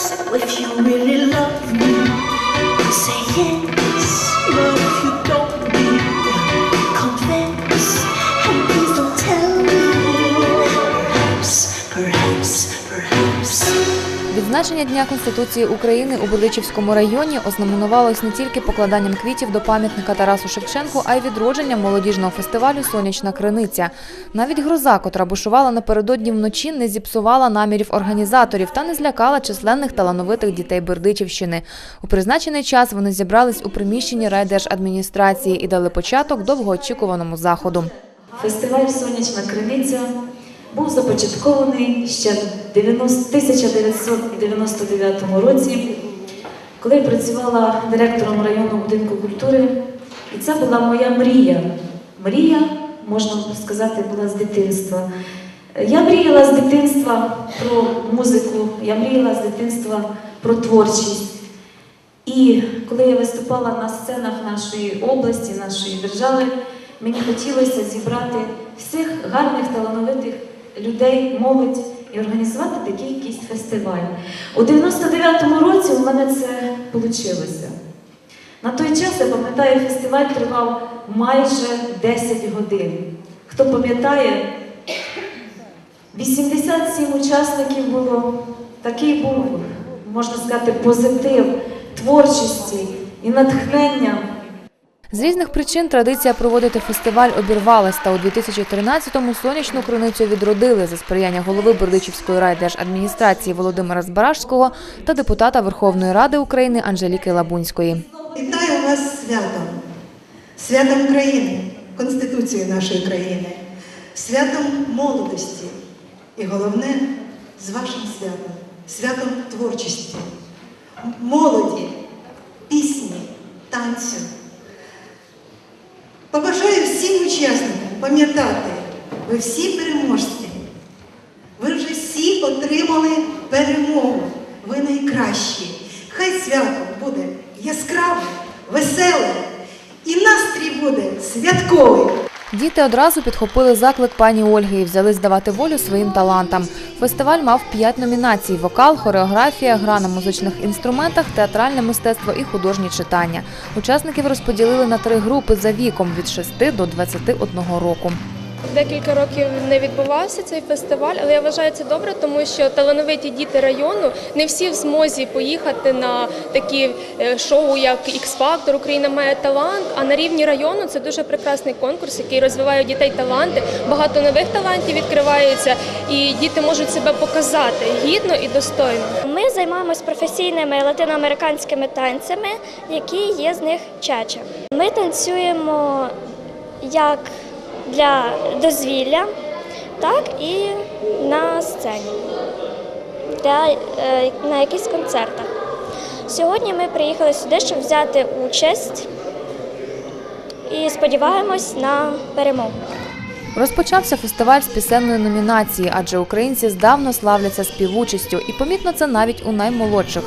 If you really Відзначення Дня Конституції України у Бердичівському районі ознаменувалось не тільки покладанням квітів до пам'ятника Тарасу Шевченку, а й відродженням молодіжного фестивалю Сонячна криниця. Навіть гроза, котра бушувала напередодні вночі, не зіпсувала намірів організаторів та не злякала численних талановитих дітей Бердичівщини. У призначений час вони зібрались у приміщенні райдержадміністрації і дали початок довгоочікуваному заходу. Фестиваль Сонячна криниця був започаткований ще в 1999 році, коли я працювала директором районного будинку культури. І це була моя мрія. Мрія, можна сказати, була з дитинства. Я мріяла з дитинства про музику, я мріяла з дитинства про творчість. І коли я виступала на сценах нашої області, нашої держави, мені хотілося зібрати всіх гарних талановитих людей, молодь і організувати такий якийсь фестиваль. У 99-му році у мене це вийшло. На той час, я пам'ятаю, фестиваль тривав майже 10 годин. Хто пам'ятає, 87 учасників було. Такий був, можна сказати, позитив творчості і натхнення. З різних причин традиція проводити фестиваль обірвалась, та у 2013-му сонячну криницю відродили за сприяння голови Бердичівської райдержадміністрації Володимира Збаражського та депутата Верховної Ради України Анжеліки Лабунської. Вітаю вас святом, святом країни, Конституцією нашої країни, святом молодості. І головне з вашим святом, святом творчості, молоді, пісні, танцю. Пам'ятати, ви всі переможці. Ви вже всі отримали перемогу. Ви найкращі. Хай свято буде яскраве, веселе і настрій буде святковий. Діти одразу підхопили заклик пані Ольги і взяли здавати волю своїм талантам. Фестиваль мав п'ять номінацій: вокал, хореографія, гра на музичних інструментах, театральне мистецтво і художні читання. Учасників розподілили на три групи за віком від 6 до 21 року. Декілька років не відбувався цей фестиваль, але я вважаю це добре, тому що талановиті діти району не всі в змозі поїхати на такі е, шоу, як X-Factor, Україна має талант. А на рівні району це дуже прекрасний конкурс, який розвиває дітей таланти. Багато нових талантів відкриваються, і діти можуть себе показати гідно і достойно. Ми займаємось професійними латиноамериканськими танцями, які є з них чача. Ми танцюємо як для дозвілля, так і на сцені, для, е, на якихось концертах. Сьогодні ми приїхали сюди, щоб взяти участь і сподіваємось на перемогу. Розпочався фестиваль з пісенної номінації, адже українці здавна славляться співучістю, і помітно це навіть у наймолодших.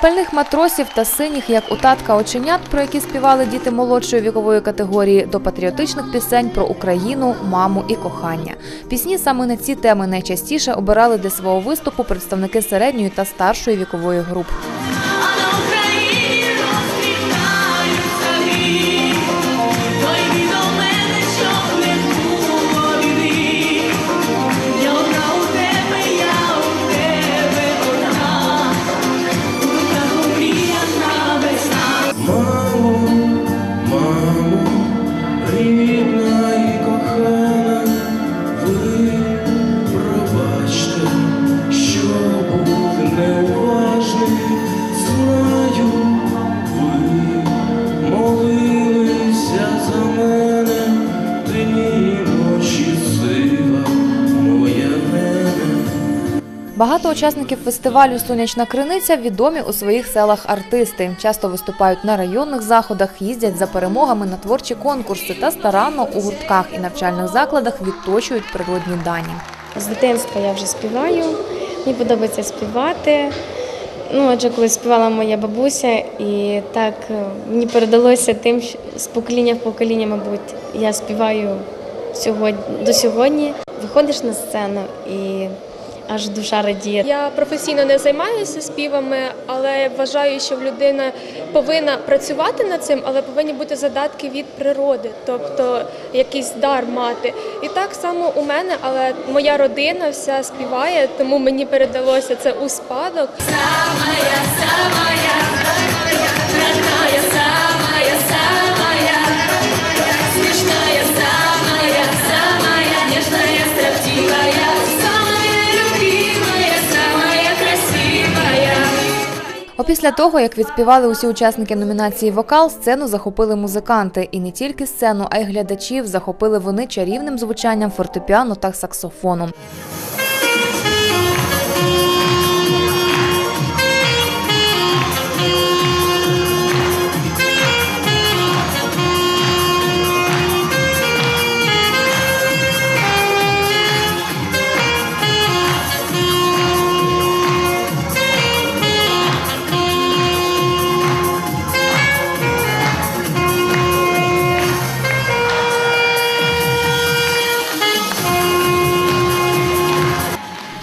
Запальних матросів та синіх, як у татка оченят, про які співали діти молодшої вікової категорії, до патріотичних пісень про Україну, маму і кохання. Пісні саме на ці теми найчастіше обирали для свого виступу представники середньої та старшої вікової груп. Багато учасників фестивалю Сонячна криниця відомі у своїх селах артисти. Часто виступають на районних заходах, їздять за перемогами на творчі конкурси та старанно у гуртках і навчальних закладах відточують природні дані. З дитинства я вже співаю, мені подобається співати. Ну, адже коли співала моя бабуся, і так е, мені передалося тим, що з покоління в покоління, мабуть, я співаю сьогодні, до сьогодні. Виходиш на сцену і аж душа радіє. Я професійно не займаюся співами, але вважаю, що людина повинна працювати над цим, але повинні бути задатки від природи, тобто якийсь дар мати. І так само у мене, але моя родина вся співає, тому мені передалося це у спадок. Опісля того, як відспівали усі учасники номінації Вокал, сцену захопили музиканти. І не тільки сцену, а й глядачів захопили вони чарівним звучанням фортепіано та саксофону.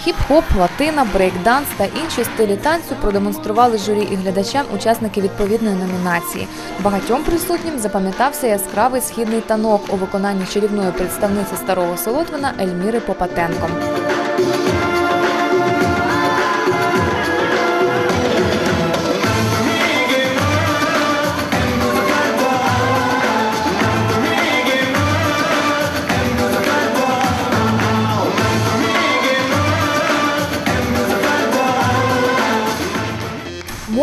Хіп-хоп, латина, брейк-данс та інші стилі танцю продемонстрували журі і глядачам учасники відповідної номінації. Багатьом присутнім запам'ятався яскравий східний танок у виконанні чарівної представниці старого Солотвина Ельміри Попатенко.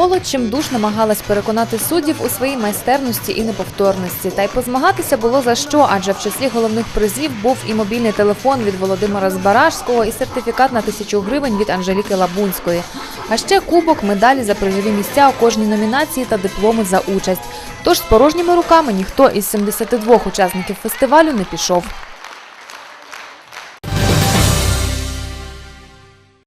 Молодь чимдуж намагалась переконати суддів у своїй майстерності і неповторності. Та й позмагатися було за що, адже в числі головних призів був і мобільний телефон від Володимира Збаражського, і сертифікат на тисячу гривень від Анжеліки Лабунської. А ще кубок, медалі за призові місця у кожній номінації та дипломи за участь. Тож з порожніми руками ніхто із 72 учасників фестивалю не пішов.